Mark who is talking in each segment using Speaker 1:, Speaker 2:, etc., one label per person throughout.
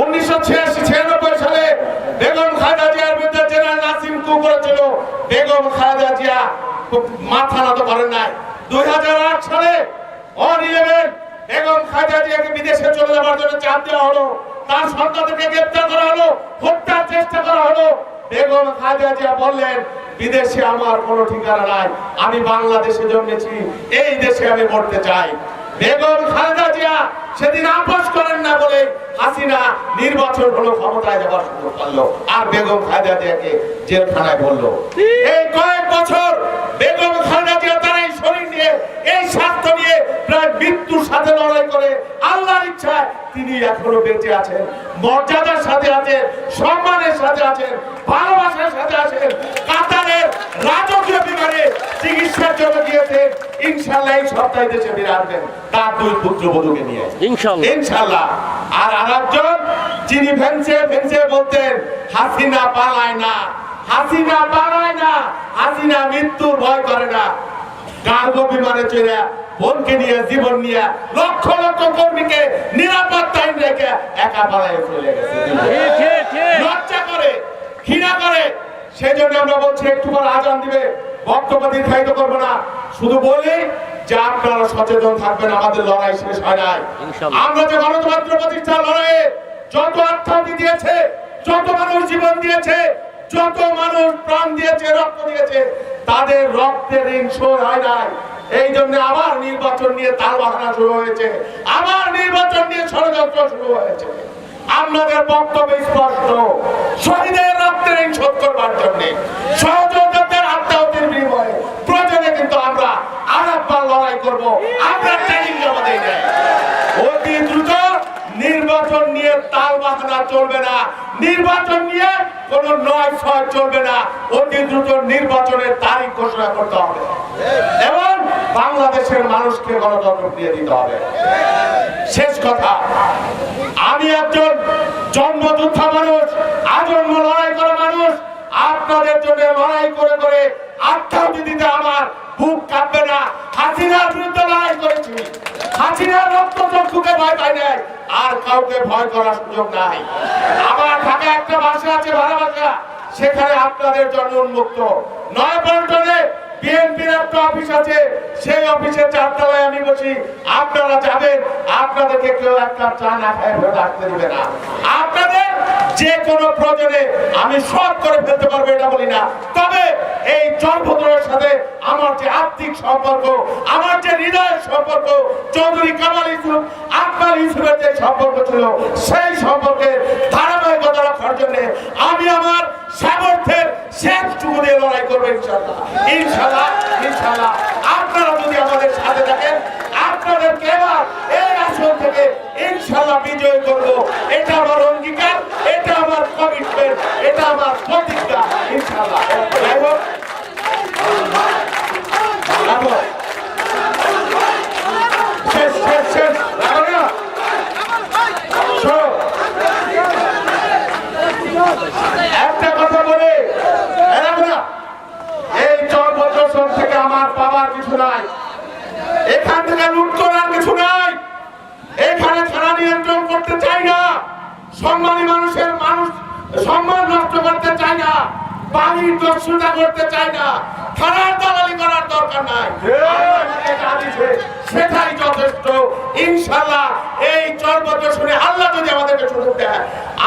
Speaker 1: উনিশশো ছিয়ানব্বই সালে বেগম নাসিম কু বেগম জিয়া নাই। দুই বেগম বিদেশে চলে হলো। তার গ্রেপ্তার করা হলো চেষ্টা করা হলো। বেগম বললেন, বিদেশে আমার কোনো ঠিকানা নাই। আমি বাংলাদেশে জন্মেছি। এই দেশে আমি মরতে চাই। বেগম খালেদা জিয়া সেদিন আপোষ করেন না বলে হাসিনা নির্বাচন হলো ক্ষমতায় যাওয়ার সুযোগ পারল আর বেগম খালেদা জিয়াকে জেলখানায় বলল এই কয়েক বছর বেগম খালেদা জিয়া তার এই শরীর নিয়ে, এই স্বাস্থ্য নিয়ে প্রায় মৃত্যুর সাথে লড়াই করে আল্লাহর ইচ্ছায় তিনি এখনও বেঁচে আছেন। মর্যাদার সাথে আছেন, সম্মানের সাথে আছেন, ভালোবাসার সাথে আছেন কাতারের রাজকীয় বিমানে চিকিৎসার জন্য গিয়েছেন ইনশাল্লাহ এই সপ্তাহে দেশে ফিরে আসবেন। তার দুই পুত্রবধূকে নিয়ে।
Speaker 2: ইনশাল্লাহ।
Speaker 1: ইনশাল্লাহ। আর আরেকজন যিনি ফেন্সে ফেন্সে বলতেন হাসিনা পালায় না হাসিনা পালায় না হাসিনা মৃত্যুর ভয় করে না। কার্গো বিমানে চড়ে বোনকে নিয়ে জীবন নিয়ে লক্ষ লক্ষ কর্মীকে নিরাপত্তায় রেখে একা পালায় চলে গেছে। লজ্জা করে ঘৃণা করে সেই জন্য আমরা বলছি একটু পর আজান দিবে বক্তব্য দীর্ঘায়িত করব না। শুধু বলি যে আপনারা সচেতন থাকবেন আমাদের লড়াই শেষ হয় নাই। আমরা যে গণতন্ত্র প্রতিষ্ঠার লড়াইয়ে যত আত্মাহুতি দিয়েছে যত মানুষ জীবন দিয়েছে যত মানুষ প্রাণ দিয়েছে রক্ত দিয়েছে তাদের রক্তের ঋণ শোধ হয় নাই। এই জন্য আবার নির্বাচন নিয়ে তার বাহানা শুরু হয়েছে। আবার নির্বাচন নিয়ে ষড়যন্ত্র শুরু হয়েছে। আপনাদের বক্তব্য স্পষ্ট শহীদের রক্তের ঋণ শোধ করবার জন্য সহযোগিতার আত্মাহতির বিনিময়ে প্রয়োজনে কিন্তু আমরা আরেকবার লড়াই করব এবং বাংলাদেশের মানুষকে গণতন্ত্র দিয়ে দিতে হবে। শেষ কথা, আমি একজন জন্মযোদ্ধা মানুষ, আজন্ম লড়াই করা মানুষ। আপনাদের জন্য লড়াই করে করে আত্মাহুতি দিতে আমার বুক কাঁপবে না হাসিনার বিরুদ্ধে লড়াই করেছি হাসিনার রক্ত চক্ষুকে ভয় পাই নাই আর কাউকে ভয় করার সুযোগ নাই। আমার ঢাকা একটা ভাষা আছে ভাড়া ভাষা সেখানে আপনাদের জন্য উন্মুক্ত। নয় পল্টনে বিএনপির একটা অফিস আছে, সেই অফিসের চারতলায় আমি বসি। আপনারা যাবেন, আপনাদেরকে কেউ একটা চা না খায় ফেরত দিবে না। আপনাদের যে কোনো প্রয়োজনে আমি সব করে ফেলতে পারব এটা বলি না। তবে এই চরভদ্রের সাথে আমার যে আর্থিক সম্পর্ক, আমার যে হৃদয়ের সম্পর্ক, চৌধুরী কামাল ইসুফ আকমাল ইসুফের যে সম্পর্ক ছিল, সেই সম্পর্কের ধারাবাহিকতা রাখার জন্য আমি আমার সামর্থ্যের শেষ টুকু দিয়ে লড়াই করব ইনশাল্লাহ ইনশাল্লাহ ইনশাল্লাহ আপনারা যদি আমাদের সাথে থাকেন, আপনাদেরকে এবার এই আসন থেকে ইনশাল্লাহ বিজয় করব এটা আমার অঙ্গীকার এটা আমার কমিটমেন্ট এটা আমার প্রতিজ্ঞা ইনশাল্লাহ যাই হোক রাখো। শেষ শেষ শেষ রাখো না শোনো। একটা কথা বলে এরকম না এই চরভদ্রসন থেকে আমার পাওয়ার কিছু নাই। এখান থেকে লুট করার কিছু নাই। এখানে থানা নিয়ন্ত্রণ করতে চাই না। সম্মানী মানুষের মানুষ সম্মান নষ্ট করতে চাই না। পানির দস্যুতা করতে চাই না। থানার দালালি করার দরকার নাই। সেটাই যথেষ্ট। ইনশাল্লাহ এই চর্বত শুনে আল্লাহ যদি আমাদেরকে সুযোগ দেয়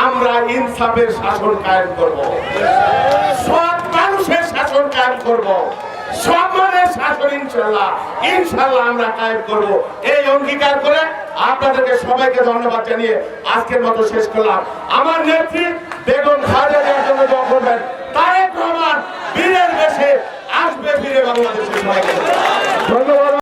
Speaker 1: আমরা ইনসাফের শাসন কায়েম করব। সৎ মানুষের শাসন কায়েম করব। সম্মানের শাসন ইনশাল্লাহ ইনশাল্লাহ আমরা কায়েম করব। এই অঙ্গীকার করে আপনাদেরকে সবাইকে ধন্যবাদ জানিয়ে আজকের মতো শেষ করলাম। আমার নেত্রী